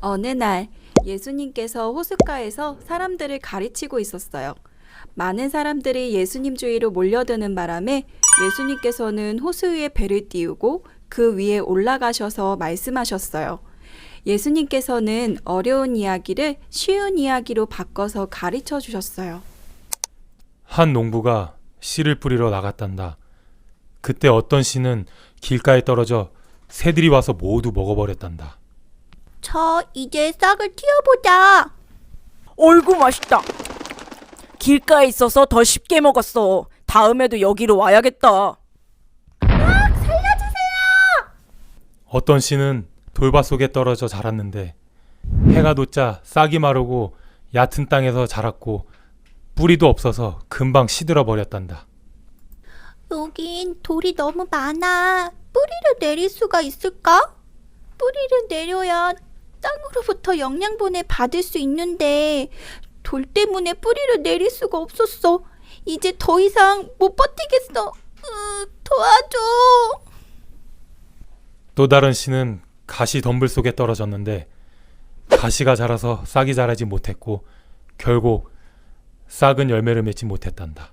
어느 날 예수님께서 호숫가에서 사람들을 가르치고 있었어요. 많은 사람들이 예수님 주위로 몰려드는 바람에 예수님께서는 호수 위에 배를 띄우고 그 위에 올라가셔서 말씀하셨어요. 예수님께서는 어려운 이야기를 쉬운 이야기로 바꿔서 가르쳐 주셨어요. 한 농부가 씨를 뿌리러 나갔단다. 그때 어떤 씨는 길가에 떨어져 새들이 와서 모두 먹어버렸단다. 저 이제 싹을 틔워보자. 어이구 맛있다. 길가에 있어서 더 쉽게 먹었어. 다음에도 여기로 와야겠다. 어떤 씨는 돌밭 속에 떨어져 자랐는데 해가 돋자 싹이 마르고 얕은 땅에서 자랐고 뿌리도 없어서 금방 시들어 버렸단다. 여긴 돌이 너무 많아. 뿌리를 내릴 수가 있을까? 뿌리를 내려야 땅으로부터 영양분을 받을 수 있는데 돌 때문에 뿌리를 내릴 수가 없었어. 이제 더 이상 못 버티겠어. 으, 도와줘. 또 다른 씨는 가시 덤불 속에 떨어졌는데 가시가 자라서 싹이 자라지 못했고 결국 싹은 열매를 맺지 못했단다.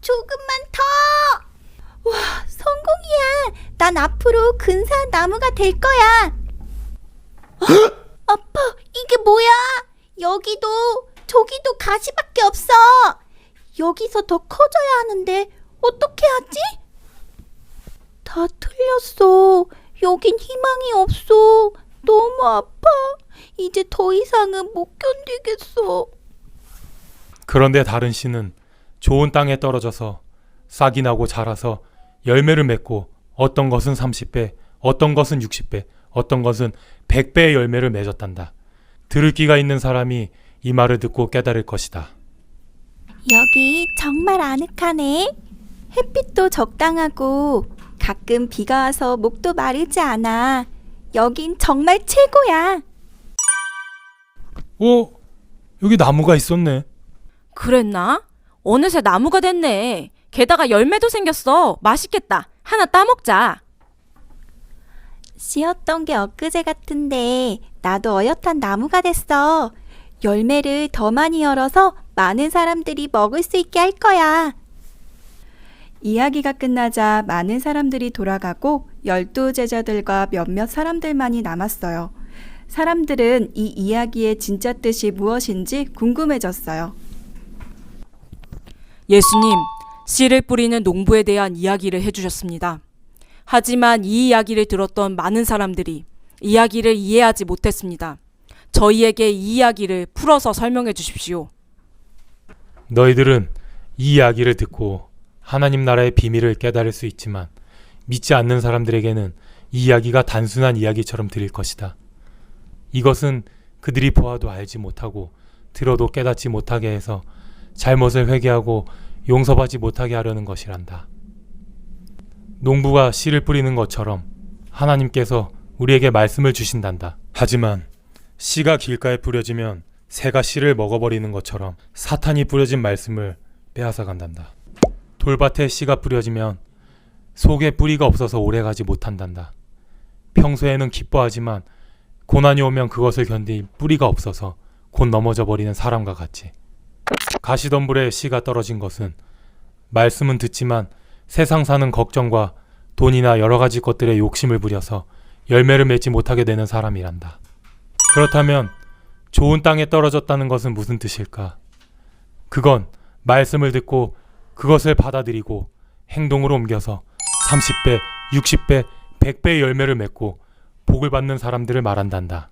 조금만 더. 와, 성공이야. 난 앞으로 근사한 나무가 될 거야. 아빠, 이게 뭐야? 여기도 저기도 가시밖에 없어. 여기서 더 커져야 하는데 어떻게 하지? 다 틀렸어. 여긴 희망이 없어. 너무 아파. 이제 더 이상은 못 견디겠어. 그런데 다른 씨는 좋은 땅에 떨어져서 싹이 나고 자라서 열매를 맺고 어떤 것은 30배, 어떤 것은 60배, 어떤 것은 100배의 열매를 맺었단다. 들을 귀가 있는 사람이 이 말을 듣고 깨달을 것이다. 여기 정말 아늑하네. 햇빛도 적당하고 가끔 비가 와서 목도 마르지 않아. 여긴 정말 최고야. 어? 여기 나무가 있었네. 그랬나? 어느새 나무가 됐네. 게다가 열매도 생겼어. 맛있겠다. 하나 따먹자. 씨였던 게 엊그제 같은데 나도 어엿한 나무가 됐어. 열매를 더 많이 열어서 많은 사람들이 먹을 수 있게 할 거야. 이야기가 끝나자 많은 사람들이 돌아가고 열두 제자들과 몇몇 사람들만이 남았어요. 사람들은 이 이야기의 진짜 뜻이 무엇인지 궁금해졌어요. 예수님, 씨를 뿌리는 농부에 대한 이야기를 해주셨습니다. 하지만 이 이야기를 들었던 많은 사람들이 이야기를 이해하지 못했습니다. 저희에게 이 이야기를 풀어서 설명해 주십시오. 너희들은 이 이야기를 듣고 하나님 나라의 비밀을 깨달을 수 있지만 믿지 않는 사람들에게는 이 이야기가 단순한 이야기처럼 들릴 것이다. 이것은 그들이 보아도 알지 못하고 들어도 깨닫지 못하게 해서 잘못을 회개하고 용서받지 못하게 하려는 것이란다. 농부가 씨를 뿌리는 것처럼 하나님께서 우리에게 말씀을 주신단다. 하지만 씨가 길가에 뿌려지면 새가 씨를 먹어버리는 것처럼 사탄이 뿌려진 말씀을 빼앗아 간단다. 돌밭에 씨가 뿌려지면 속에 뿌리가 없어서 오래가지 못한단다. 평소에는 기뻐하지만 고난이 오면 그것을 견딜 뿌리가 없어서 곧 넘어져 버리는 사람과 같이. 가시덤불에 씨가 떨어진 것은 말씀은 듣지만 세상 사는 걱정과 돈이나 여러 가지 것들에 욕심을 부려서 열매를 맺지 못하게 되는 사람이란다. 그렇다면 좋은 땅에 떨어졌다는 것은 무슨 뜻일까? 그건 말씀을 듣고 그것을 받아들이고 행동으로 옮겨서 30배, 60배, 100배의 열매를 맺고 복을 받는 사람들을 말한단다.